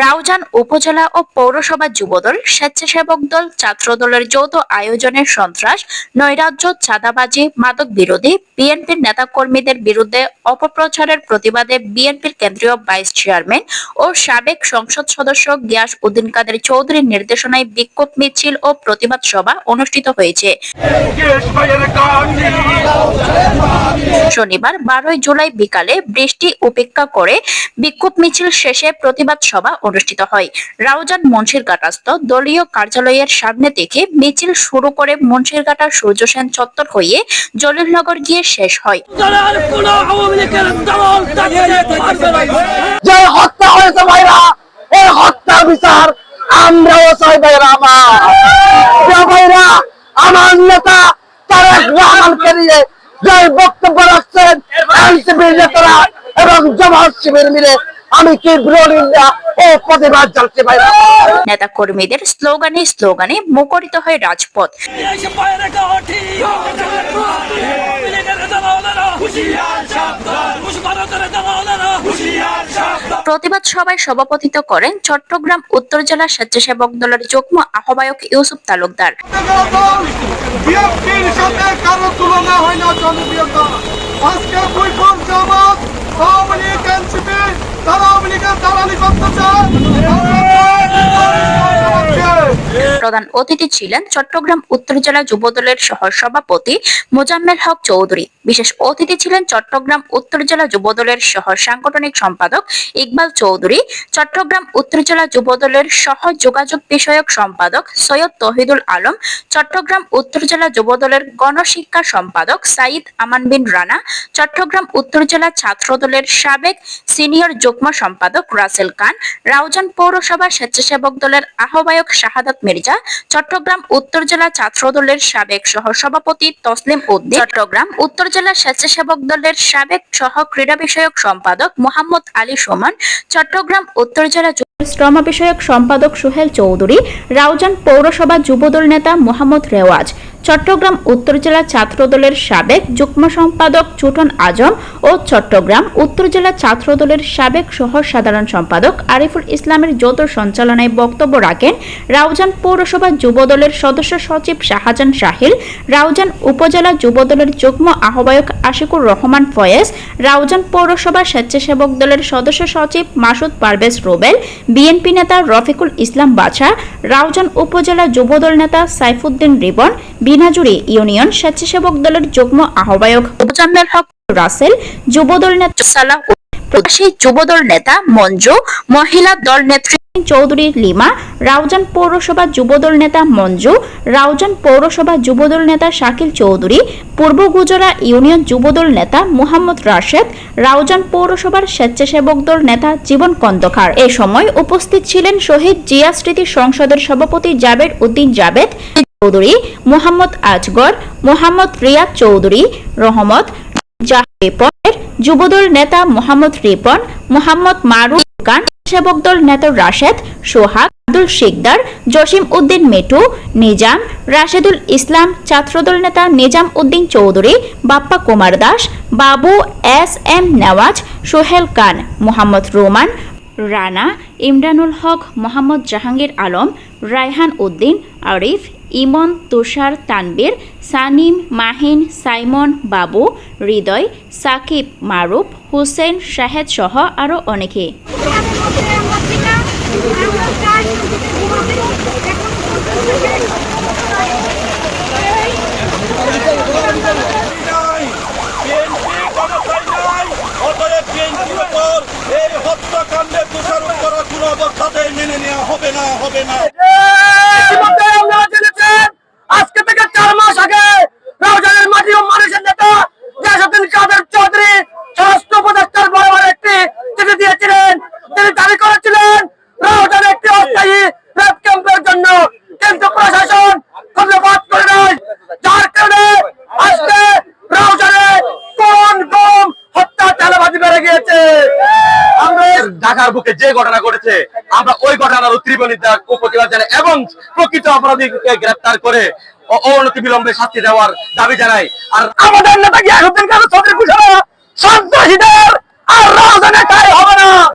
রাউজান উপজেলা ও পৌরসভা যুবদল, স্বেচ্ছাসেবক দল ছাত্র দলের যৌথ আয়োজনের সন্ত্রাস, নৈরাজ্য, চাঁদাবাজি, মাদক বিরোধী, বিএনপির নেতাকর্মীদের বিরুদ্ধে অপপ্রচারের প্রতিবাদে বিএনপির কেন্দ্রীয় ভাইস চেয়ারম্যান ও সাবেক সংসদ সদস্য গিয়াস উদ্দিন কাদের চৌধুরীর নির্দেশনায় বিক্ষোভ মিছিল ও প্রতিবাদ সভা অনুষ্ঠিত হয়েছে। শনিবার বারোই জুলাই বিকালে বৃষ্টি উপেক্ষা করে বিক্ষোভ মিছিল শেষে প্রতিবাদ সভা অনুষ্ঠিত হয়। রাউজান মুন্সিরঘাটাস্থ দলীয় কার্যালয়ের সামনে থেকে মিছিল শুরু করে মুন্সিরঘাটা সূর্য সেন চত্বর হয়ে জলিলনগর গিয়ে শেষ হয়। দলের কোন আওয়ামী লীগের দল থাকতে পারবে না যে হত্যা হয়েছে ভাইরা এই হত্যা বিচার আমরাও চাই ভাইরা আমার। ভাইরা আমার নেতা তারেক রহমানকে নিয়ে যে বক্তব্য রাখছেন এনসিপির নেতারা এবং জামাত শিবির মিলে আমি কি বিরোধীরা ও প্রতিবাদ নেতা কর্মীদের স্লোগানে স্লোগানে মুখরিত হয় রাজপথ। প্রতিবাদ সভায় সভাপতিত্ব করেন চট্টগ্রাম উত্তর জেলা স্বেচ্ছাসেবক দলের যুগ্ম আহ্বায়ক ইউসুফ তালুকদার। কারও তুলনা হয় না জনপ্রিয়তা আজকে বৈঠক জামাত আওয়ামী লীগ, এনসিপি, তারা আওয়ামী লীগের দালালি করতেছে প্রধান অতিথি ছিলেন চট্টগ্রাম উত্তর জেলা যুবদলের সহ সভাপতি মোজাম্মেল হক চৌধুরী। বিশেষ অতিথি ছিলেন চট্টগ্রাম উত্তর জেলা যুবদলের সহ সাংগঠনিক সম্পাদক ইকবাল চৌধুরী, চট্টগ্রাম উত্তর জেলা যুবদলের সহ যোগাযোগ বিষয়ক সম্পাদক সৈয়দ তহিদুল আলম, চট্টগ্রাম উত্তর জেলা যুবদলের গণশিক্ষা সম্পাদক সাইদ আমান বিন রানা, চট্টগ্রাম উত্তর জেলা ছাত্র দলের সাবেক সিনিয়র যুগ্ম সম্পাদক রাসেল খান, রাউজান পৌরসভা স্বেচ্ছাসেবক দলের আহ্বায়ক শাহাদাত মির্জা চট্টগ্রাম উত্তর জেলা ছাত্র দলের সাবেক সহ সভাপতি তসলিম উদ্দিন, চট্টগ্রাম উত্তর জেলা স্বেচ্ছাসেবক দলের সাবেক সহ ক্রীড়া বিষয়ক সম্পাদক মোহাম্মদ আলী সোমান, চট্টগ্রাম উত্তর জেলা শ্রম বিষয়ক সম্পাদক সোহেল চৌধুরী, রাউজান পৌরসভা যুবদল নেতা মোহাম্মদ রেওয়াজ। চট্টগ্রাম উত্তর জেলা ছাত্র দলের সাবেক যুগ্ম সম্পাদক চুটন আজম ও চট্টগ্রাম উত্তর জেলা ছাত্র দলের সাবেক সহ সাধারণ সম্পাদক আরিফুল ইসলামের যৌথ সঞ্চালনায় বক্তব্য রাখেন রাউজান পৌরসভা যুবদলের সদস্য সচিব শাহজাহান শাহিল, রাউজান উপজেলা যুবদলের যুগ্ম আহ্বায়ক আশিকুর রহমান ফয়েজ, রাউজান পৌরসভা স্বেচ্ছাসেবক দলের সদস্য সচিব মাসুদ পারভেজ রোবেল, বিএনপি নেতা রফিকুল ইসলাম বাছা রাউজান উপজেলা যুবদল নেতা সাইফুদ্দিন রিবন বিনাজুরি ইউনিয়ন স্বেচ্ছাসেবক দলের যুগ্ম আহ্বায়ক। মোজাম্মেল হক রাসেল যুবদল নেতা সালাহ প্রবাসী যুবদল নেতা মঞ্জু, মহিলা দল নেত্রী চৌধুরী লিমা, রাউজান পৌরসভা যুবদল নেতা মঞ্জু, রাউজান পৌরসভা যুবদল নেতা শাকিল চৌধুরী, পূর্ব গুজরা ইউনিয়ন যুবদল নেতা মোহাম্মদ রাশেদ, রাউজান পৌরসভার স্বেচ্ছাসেবক দল নেতা জীবন কন্দকার এ সময় উপস্থিত ছিলেন শহীদ জিয়া স্মৃতি সংসদের সভাপতি জাবের উদ্দিন জাবেদ চৌধুরী, মোহাম্মদ আজগর, মোহাম্মদ রিয়াদ চৌধুরী, রহমত জাহের যুবদল নেতা মোহাম্মদ রিপন, মোহাম্মদ মারুফ খান, সেবক দল নেতা রাশেদ, সোহাগ, আব্দুল শিকদার, জসিম উদ্দিন মেটু নিজাম, রাশেদুল ইসলাম, ছাত্রদল নেতা Nizam Uddin Chowdhury, Bappa Kumar Das, Babu S M Newaz, Sohel Khan, Mohammad Roman, Rana, Imranul Haque, Mohammad Jahangir Alam, Raihan Uddin, Arif Emon, Tushar, Tanvir, Sanim, Mahin, Simon, Babu, Hridoy, Sakib, মারুফ, হুসেন, শাহেদ সহ আরও অনেকে। হবে না হবে না। গিয়েছে আমরা ঢাকার বুকে যে ঘটনা ঘটেছে, আমরা ওই ঘটনার তীব্রনিতা প্রতিবাদ জানাই এবং প্রকৃত অপরাধীকে গ্রেপ্তার করে অবনতি বিলম্বে শাস্তি দেওয়ার দাবি জানাই। আর আমাদের নেতা গিয়ে এখন চৌধুরী সন্ত্রাসীদের আর রাজধানী হবে না।